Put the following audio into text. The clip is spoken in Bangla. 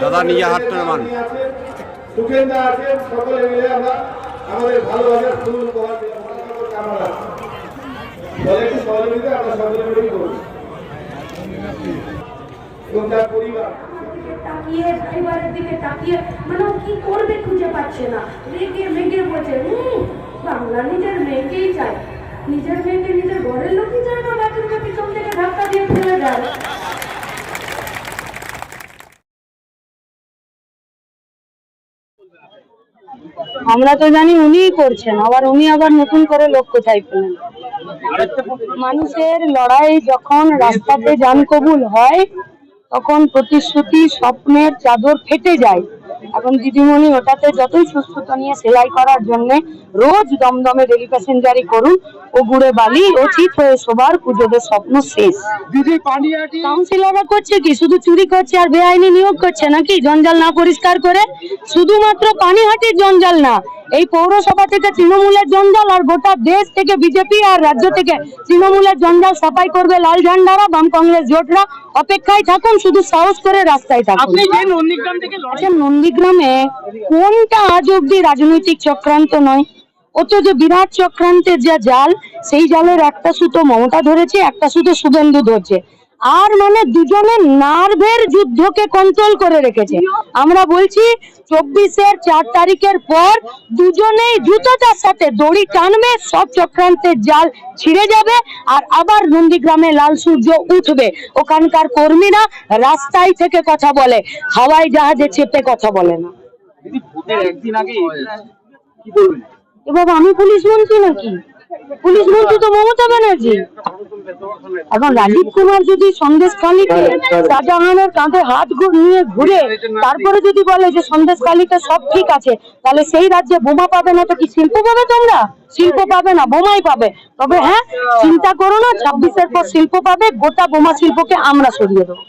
দাদা নিজে হাত তুলে মান। সুখেন্দা আছেন সকলে মিলে আমরা আমাদের ভালোভাবে ফুল উপহার দিয়ে কামনা দলে একটু সহযোগিতা আমরা সকলে মিলেই করব। এবং তার পরিবার। তাকিয়ে দিকে তাকিয়ে মানে ও কি করবে খুঁজে পাচ্ছে না। রেগে মেগে বলছে "হুম, বাংলা নিজের মেয়েকেই চায় নিজের মেয়েকে নিজের ঘরের লোকই চায় না বাথরুমে পিছন থেকে ধাক্কা দিয়ে ফেলে দেয়। আমরা তো জানি উনিই করছেন, আবার উনি আবার নতুন করে লোক কোথায় পেলেন? মানুষের লড়াই যখন রাস্তাতে যান কবুল হয়, তখন প্রতিশ্রুতি স্বপ্নের চাদর ফেটে যায়। এখন দিদিমণি ওটাতে যতই সুস্থতা নিয়ে সেলাই করার জন্য রোজ দমদমে ডেলি প্যাসেঞ্জারি করুন। ও গুড়ে বালি ও চিত হয়ে সবার পুজোদের স্বপ্ন শেষ। দিদি পানিয়াটি কাউন্সিলররা করছে কি? শুধু চুরি করছে আর বেআইনি নিয়োগ করছে নাকি? জঞ্জাল না পরিষ্কার করে? শুধুমাত্র পানিহাটির জঞ্জাল না এই পৌরসভা থেকে তৃণমূলের জঞ্জাল আর গোটা দেশ থেকে বিজেপি আর রাজ্য থেকে তৃণমূলের জঞ্জাল সাফাই করবে লাল ঝান্ডারা বাম কংগ্রেস জোটরা। অপেক্ষায় থাকুন শুধু সাহস করে রাস্তায় থাকুন। আচ্ছা নন্দীগ্রামে কোনটা আজ অব্দি রাজনৈতিক চক্রান্ত নয়? অত যে বিরাট চক্রান্তের যা জাল সেই জালের একটা সুতো মমতা ধরেছে একটা সুতো শুভেন্দু ধরছে। আর মানে দুজনে নার্ভের যুদ্ধকে কন্ট্রোল করে রেখেছে। আমরা বলছি, চব্বিশের চার তারিখের পর দুজনেই দ্রুততার সাথে দড়ি টানবে, সব চক্রান্তের জাল ছিঁড়ে যাবে আর আবার নন্দীগ্রামে লাল সূর্য উঠবে। ওখানকার কর্মীরা রাস্তায় থেকে কথা বলে হাওয়াই জাহাজে চেপে কথা বলে না। দিদি ভোটের একদিন আগে এটা কি বলবেন এ বাবা, আমি পুলিশ মন্ত্রী নাকি? পুলিশ মন্ত্রী তো মমতা ব্যানার্জি। এখন রাজীব কুমার যদি সন্দেশখালীতে শাহজাহানের কাঁধে হাত নিয়ে ঘুরে তারপরে যদি বলে যে সন্দেশখালীতে সব ঠিক আছে তাহলে সেই রাজ্যে বোমা পাবে না তো কি শিল্প পাবে তোমরা? শিল্প পাবে না বোমাই পাবে। তবে হ্যাঁ চিন্তা করো না ছাব্বিশের পর শিল্প পাবে গোটা বোমা শিল্পকে আমরা সরিয়ে দেবো।